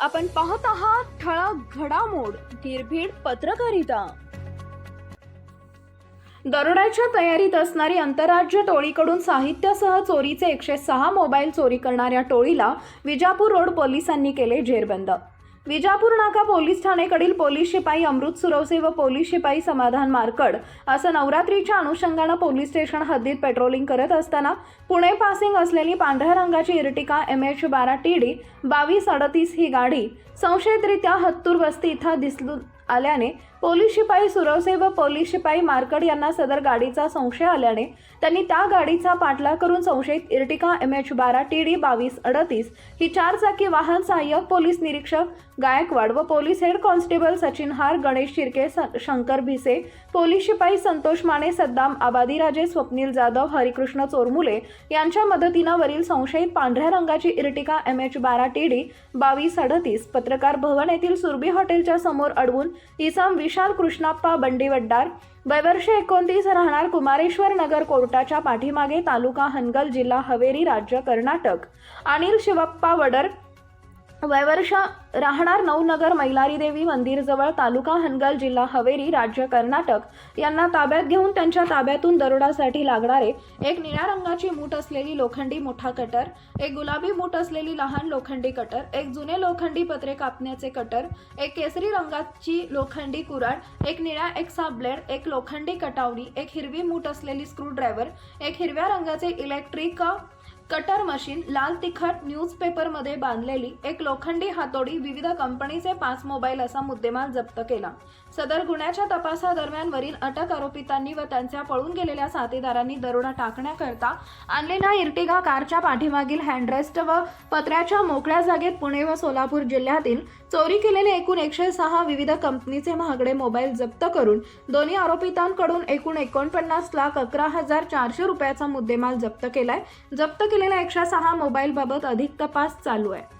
आपण पाहत आहात ठळक घडामोड निर्भीड पत्रकारिता. दरोड्याच्या तयारीत असणारी आंतरराज्य टोळीकडून साहित्यासह चोरीचे एकशे सहा मोबाईल चोरी करणाऱ्या टोळीला विजापूर रोड पोलिसांनी केले जेरबंद. विजापूर नाका पोलीस ठाणेकडील पोलीस शिपाई अमृत सुरवसे व पोलीस शिपाई समाधान मारकड असं नवरात्रीच्या अनुषंगानं पोलीस स्टेशन हद्दीत पेट्रोलिंग करत असताना पुणे पासिंग असलेली पांढऱ्या रंगाची इर्टिका एम एच बारा टी डी बावीस अडतीस ही गाडी संशयितरित्या हत्तूर वस्ती इथं दिसलू आल्याने पोलीस शिपाई सुरवसे व पोलीस शिपाई मार्कड यांना सदर गाडीचा संशय आल्याने त्यांनी त्या गाडीचा पाठलाग करून संशयित इर्टिका एम एच बारा टी डी बावीस अडतीस ही चारचाकी वाहन सहाय्यक पोलीस निरीक्षक गायकवाड व पोलीस हेड कॉन्स्टेबल सचिन हार गणेश शिर्के स- शंकर भिसे पोलीस शिपाई संतोष माने सद्दाम आबादीराजे स्वप्नील जाधव हरिकृष्ण चोरमुले यांच्या मदतीनं वरील संशयित पांढऱ्या रंगाची इर्टिका एम एच बारा टी डी बावीस अडतीस पत्रकार भवन येथील सुरभी हॉटेलच्या समोर अडवून इसम विशाल कृष्णाप्पा बंडीवड्डार. वयवर्ष एकोणतीस राहणार कुमारेश्वर नगर कोर्टाच्या पाठीमागे तालुका हनगल जिल्हा हवेरी राज्य कर्नाटक. अनिल शिवप्पा वडर वयवर्ष राहणार नवनगर मैलारी देवी मंदिरजवळ तालुका हनगल जिल्हा हवेरी राज्य कर्नाटक यांना ताब्यात घेऊन त्यांच्या ताब्यातून दरोडासाठी लागणारे एक निळ्या रंगाची मूठ असलेली लोखंडी मोठा कटर एक गुलाबी मूठ असलेली लहान लोखंडी कटर एक जुने लोखंडी पत्रे कापण्याचे कटर एक केसरी रंगाची लोखंडी कुराड एक निळ्या एक्सा ब्लेड एक लोखंडी कटावणी एक हिरवी मूठ असलेली स्क्रूड्रायव्हर एक हिरव्या रंगाचे इलेक्ट्रिक कटर मशीन लाल तिखट न्यूजपेपरमध्ये बांधलेली एक लोखंडी हातोडी विविध कंपनीचे पाच मोबाईल असा मुद्देमाल जप्त केला. सदर गुन्ह्याच्या तपासादरम्यान वरील अटक आरोपितांनी व त्यांच्या पळून गेलेल्या साथीदारांनी दरोडा टाकण्याकरता आणलेल्या इर्टिगा कारच्या पाठीमागील हँडरेस्ट व पत्र्याच्या मोकळ्या जागेत पुणे व सोलापूर जिल्ह्यातील चोरी केलेले एकूण एकशे सहा विविध कंपनीचे महागडे मोबाईल जप्त करून दोन्ही आरोपितांकडून एकूण एकोणपन्नास लाख अकरा हजार चारशे रुपयाचा मुद्देमाल जप्त केलाय. जप्त केला केलेल्या एकशे सहा मोबाईलबाबत अधिक तपास चालू आहे.